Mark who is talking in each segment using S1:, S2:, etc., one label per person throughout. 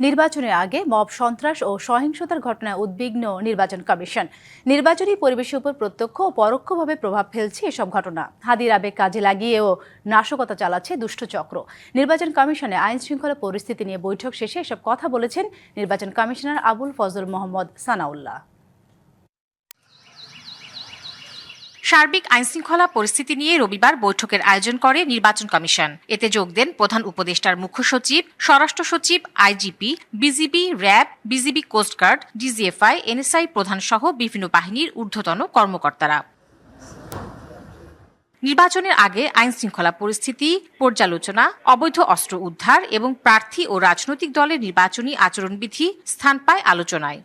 S1: নির্বাচনের আগে মব সন্ত্রাস ও সহিংসতার ঘটনায় উদ্বিগ্ন নির্বাচন কমিশন। নির্বাচনী পরিবেশের উপর প্রত্যক্ষ ও পরোক্ষভাবে প্রভাব ফেলছে এসব ঘটনা। হাদির আবেগ কাজে লাগিয়েও নাশকতা চালাচ্ছে দুষ্টচক্র নির্বাচন কমিশনে আইন শৃঙ্খলা পরিস্থিতি নিয়ে বৈঠক শেষে এসব কথা বলেছেন নির্বাচন কমিশনার আবুল ফজল মোহাম্মদ সানাউল্লাহ।
S2: সার্বিক আইনশৃঙ্খলা পরিস্থিতি নিয়ে রবিবার বৈঠকের আয়োজন করে নির্বাচন কমিশন। এতে যোগ দেন প্রধান উপদেষ্টার মুখ্য সচিব, স্বরাষ্ট্র সচিব, IGP, BGB, RAB, BGB coast guard DGFI, NSI প্রধান সহ বিভিন্ন বাহিনীর ঊর্ধ্বতন কর্মকর্তারা। নির্বাচনের আগে আইন শৃঙ্খলা পরিস্থিতি, পর্যালোচনা, অবৈধ অস্ত্র উদ্ধার এবং প্রার্থী ও রাজনৈতিক দলের নির্বাচনী আচরণবিধি স্থান পায় আলোচনায়।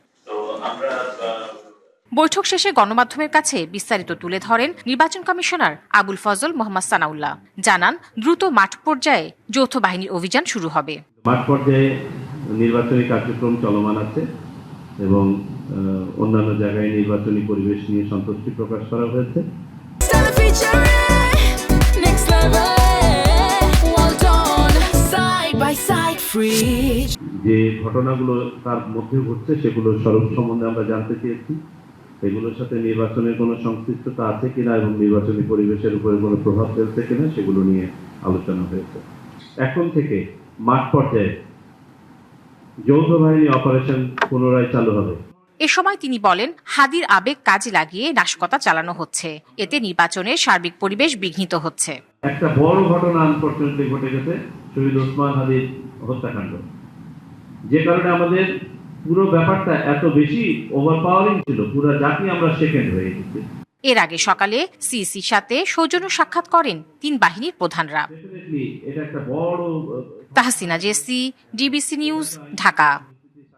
S2: বৈঠক শেষে গণমাধ্যমের কাছে বিস্তারিত তুলে ধরেন নির্বাচন কমিশনার আবুল ফজল মোহাম্মদ সানাউল্লাহ। জানান, দ্রুত মাঠ পর্যায়ে যৌথ বাহিনীর অভিযান শুরু হবে।
S3: মাঠ পর্যায়ে নির্বাচনী কার্যক্রম চলমান আছে এবং অন্যান্য জায়গায় নির্বাচনী পরিবেশ নিয়ে সন্তুষ্টি প্রকাশ করা হয়েছে. যে ঘটনাগুলো তার মধ্যে ঘটছে, সেগুলো স্বরূপ সম্বন্ধে আমরা জানতে চেয়েছি। এগুলোর সাথে নির্বাচনের কোনো সংশ্লিষ্টতা আছে কিনা এবং নির্বাচনী পরিবেশের উপরে কোনো প্রভাব ফেলছে কিনা সেগুলো নিয়ে আলোচনা হয়েছে। এখন থেকে মাঠ পর্যায়ে যৌথ বাহিনী অপারেশন পুনরায় চালু হবে।
S2: এ সময় তিনি বলেন হাদির আবেগ কাজে লাগিয়ে নাশকতা চালানো হচ্ছে। এতে নির্বাচনের সার্বিক পরিবেশ বিঘ্নিত হচ্ছে।
S3: একটা বড় ঘটনা আনফর্চুনেটলি ঘটে গেছে শহীদ ওসমান হাদির হত্যাকাণ্ড। যে কারণে আমাদের পুরো ব্যাপারটা এত বেশি ওভারপাওয়ারিং ছিল পুরো জাতি আমরা সেকেন্ড হয়ে গেছি।
S2: এর আগে সকালে সিসি সাথে সৌজন্য সাক্ষাৎ করেন তিন বাহিনীর প্রধানরা। Tahsina Jessy DBC news Dhaka.